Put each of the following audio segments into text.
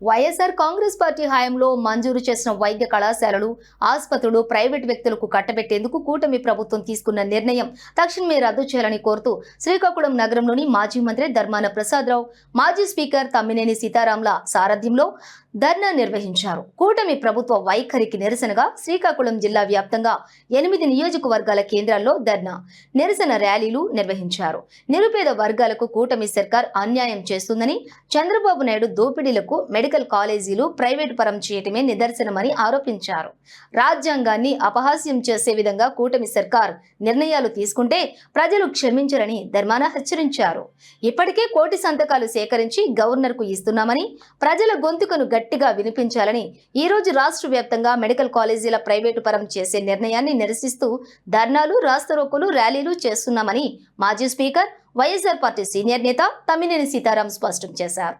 YSR Congress party హయాంలో మంజూరు చేసిన వైద్య కళాశాలలు ఆసుపత్రులు ప్రైవేట్ వ్యక్తులకు కట్టబెట్టేందుకు కూటమి ప్రభుత్వం తీసుకున్న నిర్ణయం తక్షణమే రద్దు చేయాలని కోరుతూ శ్రీకాకుళం నగరంలోని మాజీ మంత్రి ధర్మాన ప్రసాదరావు మాజీ స్పీకర్ తమ్మినేని సీతారాంల సారథ్యంలో ధర్నా నిర్వహించారు. కూటమి ప్రభుత్వ వైఖరికి నిరసనగా శ్రీకాకుళం జిల్లా వ్యాప్తంగా ఎనిమిది నియోజకవర్గాల కేంద్రాల్లో ధర్నా నిరసన ర్యాలీలు నిర్వహించారు. నిరుపేద వర్గాలకు కూటమి సర్కార్ అన్యాయం చేస్తుందని చంద్రబాబు నాయుడు దోపిడీలకు మెడికల్ కాలేజీలు ప్రైవేటు పరం చేయటమే నిదర్శనమని ఆరోపించారు. రాజ్యాంగాన్ని అపహాస్యం చేసే విధంగా కూటమి సర్కార్ నిర్ణయాలు తీసుకుంటే ప్రజలు క్షమించరని ధర్మాన హెచ్చరించారు. ఇప్పటికే కోటి సంతకాలు సేకరించి గవర్నర్కు ఇస్తున్నామని ప్రజల గొంతుకను గట్టిగా వినిపించాలని ఈ రోజు రాష్ట్ర వ్యాప్తంగా మెడికల్ కాలేజీల ప్రైవేటు పరం చేసే నిర్ణయాన్ని నిరసిస్తూ ధర్నాలు రాస్తరోకులు ర్యాలీలు చేస్తున్నామని మాజీ స్పీకర్ వైఎస్ఆర్ పార్టీ సీనియర్ నేత తమ్మినేని సీతారాం స్పష్టం చేశారు.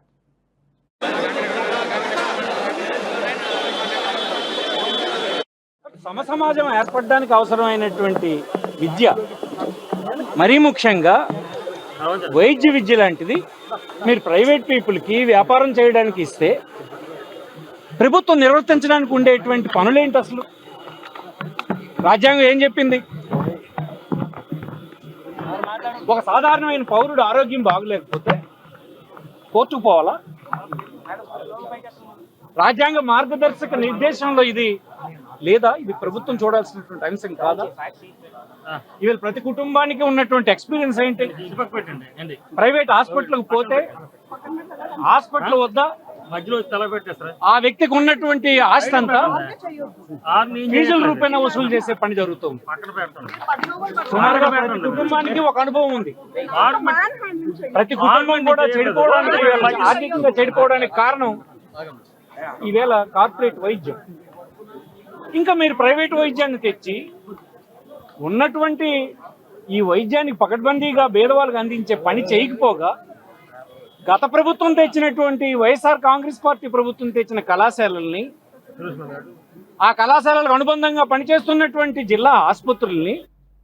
సమసమాజం ఏర్పడడానికి అవసరమైనటువంటి విద్య మరీ ముఖ్యంగా వైద్య విద్య లాంటిది మీరు ప్రైవేట్ పీపుల్కి వ్యాపారం చేయడానికి ఇస్తే ప్రభుత్వం నిర్వర్తించడానికి ఉండేటువంటి పనులేంటి అసలు? రాజ్యాంగం ఏం చెప్పింది? ఒక సాధారణమైన పౌరుడు ఆరోగ్యం బాగలేకపోతే కోర్టుకు పోవాలా? రాజ్యాంగ మార్గదర్శక నిర్దేశంలో ఇది లేదా? ఇది ప్రభుత్వం చూడాల్సినటువంటి అంశం కాదా? ఇవాళ ప్రతి కుటుంబానికి ఉన్నటువంటి ఎక్స్పీరియన్స్ ఏంటి? ప్రైవేట్ హాస్పిటల్కి పోతే హాస్పిటల్ వద్ద? ఆ వ్యక్తికి ఉన్నటువంటి ఆస్తి అంతా ఫీజుల రూపాయన వసూలు చేసే పని జరుగుతుంది. సుమారుగా ప్రతి కుటుంబానికి ఒక అనుభవం ఉంది. ప్రతి కుటుంబం కూడా చెడిపోవడానికి ఆర్థికంగా చెడిపోవడానికి కారణం ఈవేళ కార్పొరేట్ వైద్యం. ఇంకా మీరు ప్రైవేట్ వైద్యాన్ని తెచ్చి ఉన్నటువంటి ఈ వైద్యానికి పకడ్బందీగా పేదవాళ్ళకి అందించే పని చేయకపోగా గత ప్రభుత్వం తెచ్చినటువంటి వైఎస్ఆర్ కాంగ్రెస్ పార్టీ ప్రభుత్వం తెచ్చిన కళాశాలల్ని ఆ కళాశాలలకు అనుబంధంగా పనిచేస్తున్నటువంటి జిల్లా ఆసుపత్రుల్ని